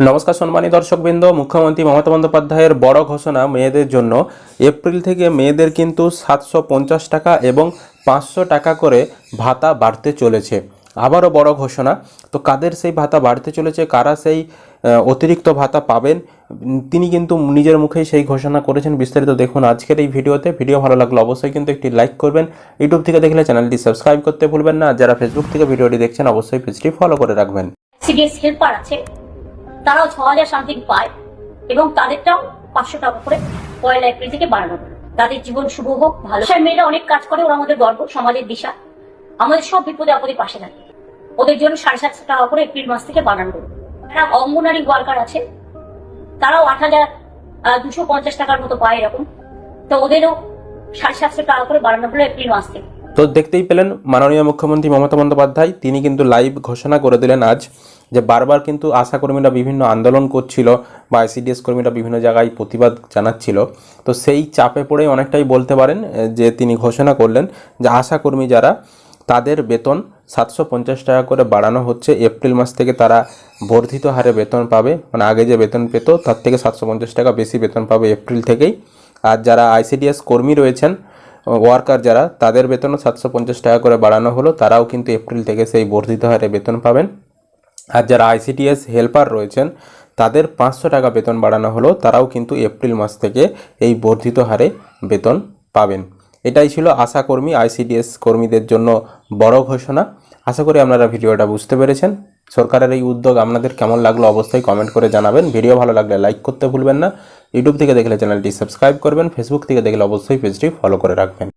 নমস্কার সম্মানী দর্শকবৃন্দ, মুখ্যমন্ত্রী মমতা বন্দ্যোপাধ্যায়ের বড় ঘোষণা মেয়েদের জন্য। এপ্রিল থেকে মেয়েদের কিন্তু সাতশো পঞ্চাশ টাকা এবং পাঁচশো টাকা করে ভাতা বাড়তে চলেছে। আবারও বড় ঘোষণা। তো কাদের সেই ভাতা বাড়তে চলেছে? কারা সেই অতিরিক্ত ভাতা পাবেন? তিনি কিন্তু নিজের মুখেই সেই ঘোষণা করেছেন। বিস্তারিত দেখুন আজকের এই ভিডিওতে। ভিডিও ভালো লাগলে অবশ্যই কিন্তু একটি লাইক করবেন। ইউটিউব থেকে দেখলে চ্যানেলটি সাবস্ক্রাইব করতে ভুলবেন না। যারা ফেসবুক থেকে ভিডিওটি দেখছেন, অবশ্যই পেজটি ফলো করে রাখবেন। আছে তারাও ছ হাজার সামথিং পায় এবং তাদেরটাও পাঁচশো টাকা করে পয়লা এপ্রিল থেকে বাড়ানো তাদের জীবন শুভ হোক, ভালো মেয়েরা অনেক কাজ করে, ওরা আমাদের গর্ব, সমাজের দিশা। আমাদের সব বিপদে আপদে পাশে থাকে। ওদের জন্য সাড়ে সাতশো টাকা করে এপ্রিল মাস থেকে বাড়ানো যারা অঙ্গনারী ওয়ার্কার আছে, তারাও আট হাজার দুশো পঞ্চাশ টাকার মতো পায় এরকম। তো ওদেরও সাড়ে সাতশো টাকা করে বাড়ানো হলো এপ্রিল মাস থেকে। তো দেখতেই পেলেন মাননীয় মুখ্যমন্ত্রী মমতা বন্দ্যোপাধ্যায়, তিনি কিন্তু লাইভ ঘোষণা করে দিলেন আজ। যে বারবার কিন্তু আশাকর্মীরা বিভিন্ন আন্দোলন করছিল বা আইসিডিএস কর্মীরা বিভিন্ন জায়গায় প্রতিবাদ জানাচ্ছিল। তো সেই চাপে পড়েই অনেকটাই বলতে পারেন যে তিনি ঘোষণা করলেন যে আশাকর্মী যারা, তাদের বেতন সাতশো পঞ্চাশ টাকা করে বাড়ানো হচ্ছে। এপ্রিল মাস থেকে তারা বর্ধিত হারে বেতন পাবে মানে আগে যে বেতন পেত তার থেকে সাতশো পঞ্চাশ টাকা বেশি বেতন পাবে এপ্রিল থেকেই। আর যারা আইসিডিএস কর্মী রয়েছেন ওয়ার্কার যারা, তাদের বেতনও সাতশো পঞ্চাশ টাকা করে বাড়ানো হলো। তারাও কিন্তু এপ্রিল থেকে সেই বর্ধিত হারে বেতন পাবেন। আর যারা আইসিডিএস হেল্পার রয়েছেন, তাদের পাঁচশো টাকা বেতন বাড়ানো হলো। তারাও কিন্তু এপ্রিল মাস থেকে এই বর্ধিত হারে বেতন পাবেন। এটাই ছিল আশাকর্মী আইসিডিএস কর্মীদের জন্য বড় ঘোষণা। আশা করি আপনারা ভিডিওটা বুঝতে পেরেছেন। সরকারের এই উদ্যোগ আপনাদের কেমন লাগল অবশ্যই কমেন্ট করে জানাবেন। ভিডিও ভালো লাগলে লাইক করতে ভুলবেন না। ইউটিউব থেকে দেখলে চ্যানেলটি সাবস্ক্রাইব করবেন। ফেসবুক থেকে দেখলে অবশ্যই পেজটি ফলো করে রাখবেন।